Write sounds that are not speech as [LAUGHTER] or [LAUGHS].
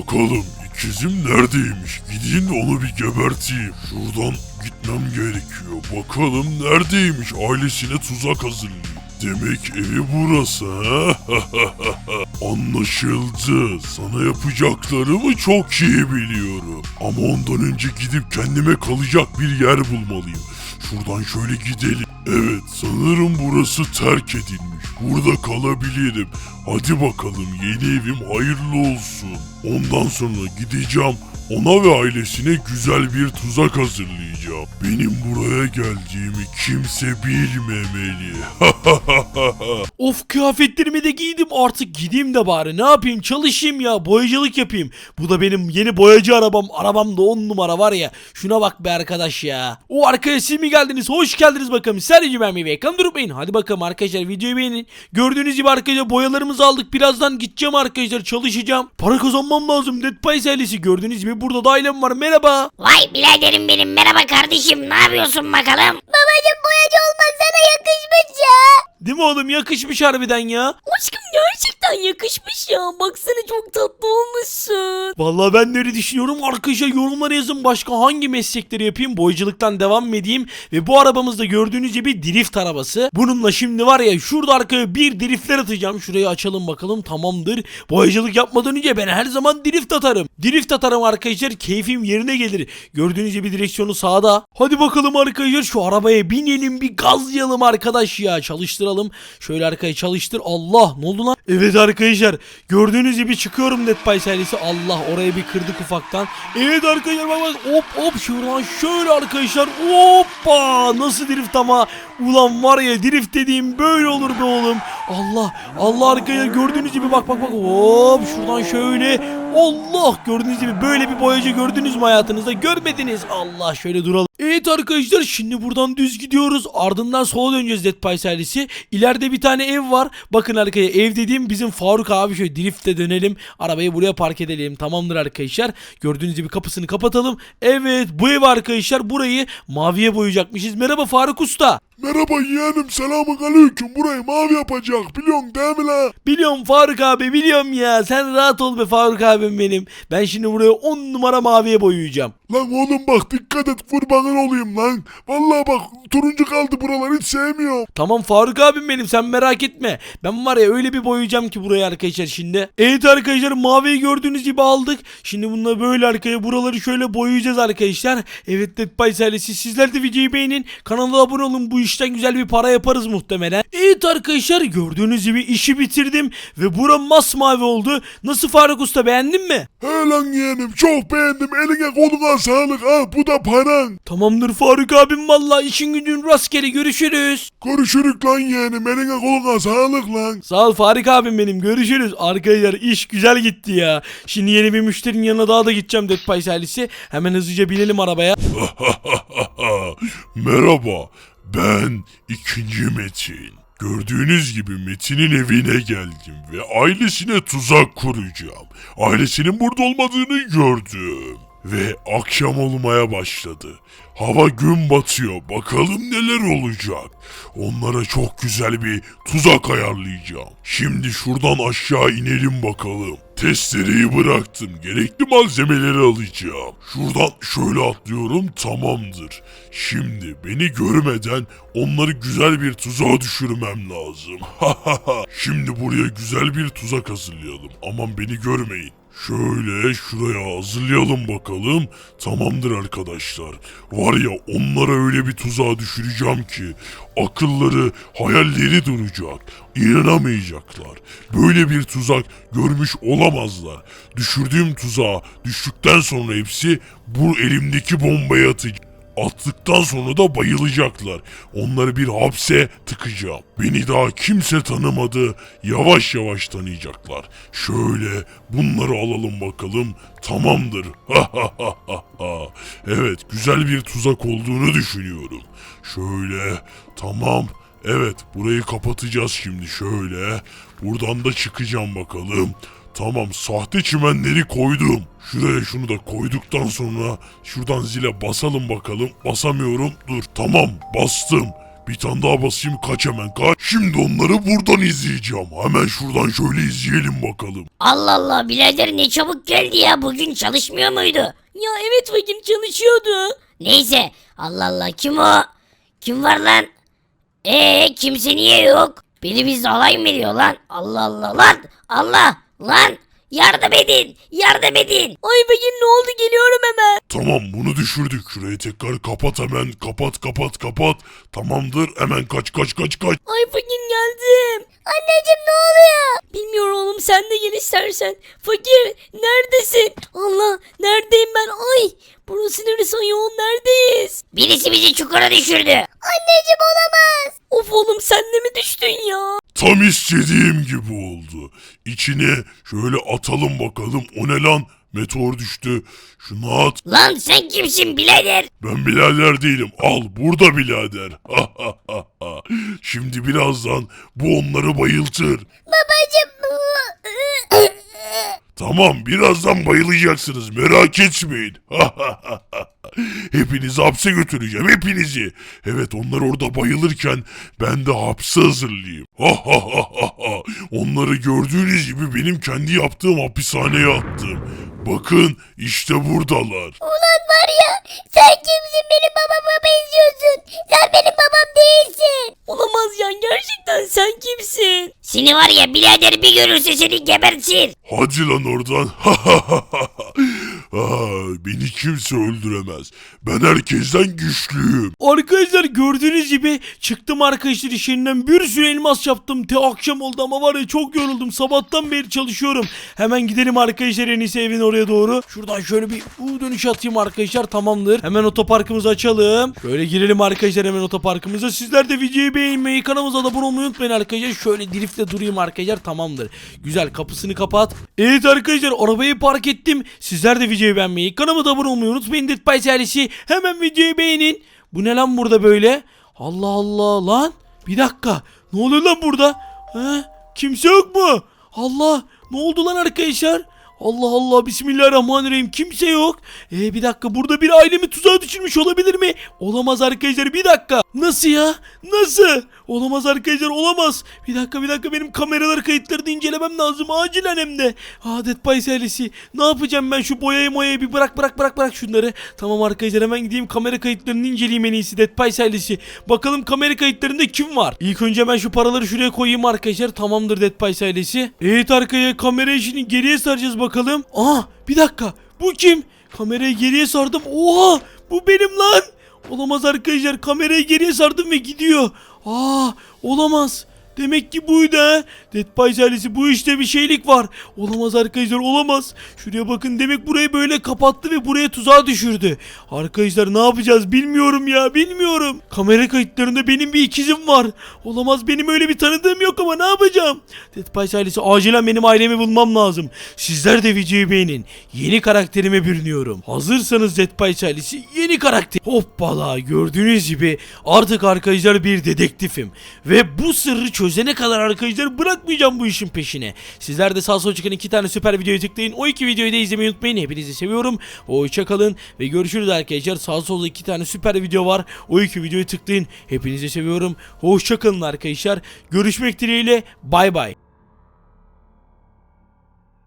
Bakalım ikizim neredeymiş? Gideyim de onu bir geberteyim. Şuradan gitmem gerekiyor. Bakalım neredeymiş? Ailesine tuzak hazırlayayım. Demek evi burası ha? [LAUGHS] Anlaşıldı. Sana yapacaklarımı çok iyi biliyorum. Ama ondan önce gidip kendime kalacak bir yer bulmalıyım. Şuradan şöyle gidelim. Evet sanırım burası terk edilmiş. Burada kalabilirim. Hadi bakalım yeni evim hayırlı olsun. Ondan sonra gideceğim. Ona ve ailesine güzel bir tuzak hazırlayacağım. Benim buraya geldiğimi kimse bilmemeli. [LAUGHS] Of kıyafetlerimi de giydim artık gideyim de bari ne yapayım çalışayım ya boyacılık yapayım. Bu da benim yeni boyacı arabam. Arabam da 10 numara var ya. Şuna bak be arkadaş ya. O arkaya siz mi geldiniz? Hoş geldiniz bakalım. Sadece ben mi ve ekran durmayın. Hadi bakalım arkadaşlar videoyu beğenin. Gördüğünüz gibi arkadaşlar boyalarımızı aldık. Birazdan gideceğim arkadaşlar çalışacağım. Para kazanmam lazım. Dead Pies ailesi gördüğünüz gibi burada da ailem var. Merhaba. Vay biraderim benim merhaba kardeşim ne yapıyorsun bakalım? Babacım boyacı olmak sana yakışmış ya. Değil mi oğlum yakışmış harbiden ya. Aşkım gerçekten yakışmış ya. Baksana çok tatlı olmuşsun. Vallahi ben de öyle düşünüyorum. Arkadaşlar yorumlara yazın başka hangi meslekleri yapayım. Boyacılıktan devam mı edeyim? Ve bu arabamızda gördüğünüz gibi drift arabası. Bununla şimdi var ya şurada arkaya bir driftler atacağım. Şurayı açalım bakalım tamamdır. Boyacılık yapmadan önce ben her zaman drift atarım. Drift atarım arkadaşlar. Keyfim yerine gelir. Gördüğünüz gibi direksiyonu sağda. Hadi bakalım arkadaşlar şu arabaya binelim bir gazlayalım arkadaş ya. Çalıştıralım. Şöyle arkaya çalıştır. Allah ne oldu lan? Evet arkadaşlar gördüğünüz gibi çıkıyorum Dead Pies ailesi. Allah oraya bir kırdık ufaktan. Evet arkadaşlar bak bak hop hop şuradan şöyle arkadaşlar hoppa nasıl drift ama ulan var ya drift dediğim böyle olur be oğlum. Allah Allah arkadaşlar gördüğünüz gibi bak bak bak hop şuradan şöyle Allah gördüğünüz gibi böyle bir boyacı gördünüz mü hayatınızda görmediniz Allah şöyle duralım. Evet arkadaşlar şimdi buradan düz gidiyoruz ardından sola döneceğiz Dead Pies ailesi. İleride bir tane ev var bakın arkaya ev dediğim bizim Faruk abi şöyle driftle dönelim arabayı buraya park edelim tamamdır arkadaşlar. Gördüğünüz gibi kapısını kapatalım. Evet bu ev arkadaşlar burayı maviye boyayacakmışız. Merhaba Faruk Usta. Merhaba yeğenim selamun aleyküm. Burayı mavi yapacak biliyorsun değil mi la? Biliyorum Faruk abi biliyorum ya. Sen rahat ol be Faruk abim benim. Ben şimdi buraya 10 numara maviye boyayacağım. Lan oğlum bak dikkat et kurbanın olayım lan. Vallahi bak turuncu kaldı buralar hiç sevmiyorum. Tamam Faruk abim benim sen merak etme. Ben var ya öyle bir boyayacağım ki burayı arkadaşlar şimdi. Evet arkadaşlar maviyi gördüğünüz gibi aldık. Şimdi bununla böyle arkaya buraları şöyle boyayacağız arkadaşlar. Evet Dead Pies ailesi sizler de videoyu beğenin. Kanala abone olun bu işten güzel bir para yaparız muhtemelen. Evet arkadaşlar gördüğünüz gibi işi bitirdim. Ve bura masmavi oldu. Nasıl Faruk Usta beğendin mi? He lan yeğenim çok beğendim eline koluna sağlık ha bu da paran. Tamamdır Faruk abim valla işin gücün rastgele görüşürüz. Görüşürük lan yeğenim eline koluna sağlık lan. Sağ ol Farik abim benim görüşürüz. Arkadaşlar iş güzel gitti ya. Şimdi yeni bir müşterinin yanına daha da gideceğim Dead Pies ailesi. Hemen hızlıca binelim arabaya. [LAUGHS] Merhaba ben ikinci Metin. Gördüğünüz gibi Metin'in evine geldim ve ailesine tuzak kuracağım. Ailesinin burada olmadığını gördüm. Ve akşam olmaya başladı. Hava gün batıyor. Bakalım neler olacak. Onlara çok güzel bir tuzak ayarlayacağım. Şimdi şuradan aşağı inelim bakalım. Testereyi bıraktım. Gerekli malzemeleri alacağım. Şuradan şöyle atlıyorum tamamdır. Şimdi beni görmeden onları güzel bir tuzağa düşürmem lazım. [LAUGHS] Şimdi buraya güzel bir tuzak hazırlayalım. Aman beni görmeyin. Şöyle şuraya hazırlayalım bakalım. Tamamdır arkadaşlar. Var ya onlara öyle bir tuzağa düşüreceğim ki akılları, hayalleri duracak. İnanamayacaklar. Böyle bir tuzak görmüş olamazlar. Düşürdüğüm tuzağa düştükten sonra hepsi bu elimdeki bombayı atacak. Attıktan sonra da bayılacaklar. Onları bir hapse tıkacağım. Beni daha kimse tanımadı. Yavaş yavaş tanıyacaklar. Şöyle bunları alalım bakalım. Tamamdır. [LAUGHS] evet güzel bir tuzak olduğunu düşünüyorum. Şöyle tamam. Evet burayı kapatacağız şimdi şöyle. Buradan da çıkacağım bakalım. Tamam sahte çimenleri koydum. Şuraya şunu da koyduktan sonra şuradan zile basalım bakalım. Basamıyorum. Dur tamam bastım. Bir tane daha basayım kaç hemen kaç. Şimdi onları buradan izleyeceğim. Hemen şuradan şöyle izleyelim bakalım. Allah Allah birader ne çabuk geldi ya bugün çalışmıyor muydu? Ya evet fakir çalışıyordu. Neyse Allah Allah kim o? Kim var lan? Ee kimse niye yok? Biri bizle alay mı ediyor lan? Allah Allah lan Allah lan yardım edin yardım edin. Ay fakir ne oldu geliyorum hemen. Tamam bunu düşürdük. Şurayı tekrar kapat hemen. Kapat kapat kapat. Tamamdır hemen kaç kaç kaç kaç. Ay fakir geldim. Anneciğim ne oluyor? Bilmiyorum oğlum sen de gel istersen. Fakir neredesin? Allah neredeyim ben? Ay burası neresi ayol neredeyiz? Birisi bizi çukura düşürdü. Anneciğim olamaz. Of oğlum sen de mi düştün ya? Tam istediğim gibi oldu. İçine şöyle atalım bakalım. O ne lan? Meteor düştü. Şunu at. Lan sen kimsin birader? Ben birader değilim. Al burada birader. [LAUGHS] Şimdi birazdan bu onları bayıltır. Babacığım. Tamam birazdan bayılacaksınız merak etmeyin. [LAUGHS] Hepinizi hapse götüreceğim hepinizi. Evet onlar orada bayılırken ben de hapse hazırlayayım. [LAUGHS] Onları gördüğünüz gibi benim kendi yaptığım hapishaneye attım. Bakın işte buradalar. Ulan var ya sen kimsin benim babama benziyorsun. Sen benim babam değilsin. Olamaz ya gerçekten sen kimsin? Seni var ya birader bir görürse seni gebertir. Hadi lan oradan. [LAUGHS] Aa, beni kimse öldüremez. Ben herkesten güçlüyüm. Arkadaşlar gördüğünüz gibi çıktım arkadaşlar iş yerinden bir sürü elmas yaptım. Te akşam oldu ama var ya çok yoruldum. Sabahtan beri çalışıyorum. Hemen gidelim arkadaşlar en iyisi evin oraya doğru. Şuradan şöyle bir U dönüş atayım arkadaşlar tamamdır. Hemen otoparkımızı açalım. Şöyle girelim arkadaşlar hemen otoparkımıza. Sizler de videoyu beğenmeyi kanalımıza da abone olmayı unutmayın arkadaşlar. Şöyle driftle durayım arkadaşlar tamamdır. Güzel kapısını kapat. Evet arkadaşlar arabayı park ettim. Sizler de videoyu beğenmeyi kanalıma da abone olmayı unutmayın. Dead by ailesi hemen videoyu beğenin. Bu ne lan burada böyle? Allah Allah lan. Bir dakika. Ne oluyor lan burada? He? Kimse yok mu? Allah. Ne oldu lan arkadaşlar? Allah Allah bismillahirrahmanirrahim kimse yok. Ee bir dakika burada bir ailemi tuzağa düşürmüş olabilir mi? Olamaz arkadaşlar bir dakika. Nasıl ya? Nasıl? Olamaz arkadaşlar olamaz. Bir dakika bir dakika benim kameralar kayıtlarını incelemem lazım acilen hem de. Adet Bay serisi. Ne yapacağım ben şu boyayı moyayı bir bırak bırak bırak bırak şunları. Tamam arkadaşlar hemen gideyim kamera kayıtlarını inceleyeyim en iyisi Dead Pie serisi. Bakalım kamera kayıtlarında kim var? İlk önce ben şu paraları şuraya koyayım arkadaşlar. Tamamdır Dead Pie serisi. Evet arkaya kamera işini geriye saracağız bakalım. Aa bir dakika. Bu kim? Kamerayı geriye sardım. Oha bu benim lan. Olamaz arkadaşlar kamerayı geriye sardım ve gidiyor. Aa olamaz. Demek ki buydu ha. Dead ailesi bu işte bir şeylik var. Olamaz arkadaşlar olamaz. Şuraya bakın demek burayı böyle kapattı ve buraya tuzağa düşürdü. Arkadaşlar ne yapacağız bilmiyorum ya bilmiyorum. Kamera kayıtlarında benim bir ikizim var. Olamaz benim öyle bir tanıdığım yok ama ne yapacağım? Dead ailesi acilen benim ailemi bulmam lazım. Sizler de videoyu beğenin. Yeni karakterime bürünüyorum. Hazırsanız Dead ailesi yeni karakter. Hoppala gördüğünüz gibi artık arkadaşlar bir dedektifim. Ve bu sırrı çözene kadar arkadaşlar bırakmayacağım bu işin peşine. Sizler de sağ sol çıkan iki tane süper videoyu tıklayın. O iki videoyu da izlemeyi unutmayın. Hepinizi seviyorum. Hoşçakalın ve görüşürüz arkadaşlar. Sağ solda iki tane süper video var. O iki videoyu tıklayın. Hepinizi seviyorum. Hoşçakalın arkadaşlar. Görüşmek dileğiyle. Bay bay.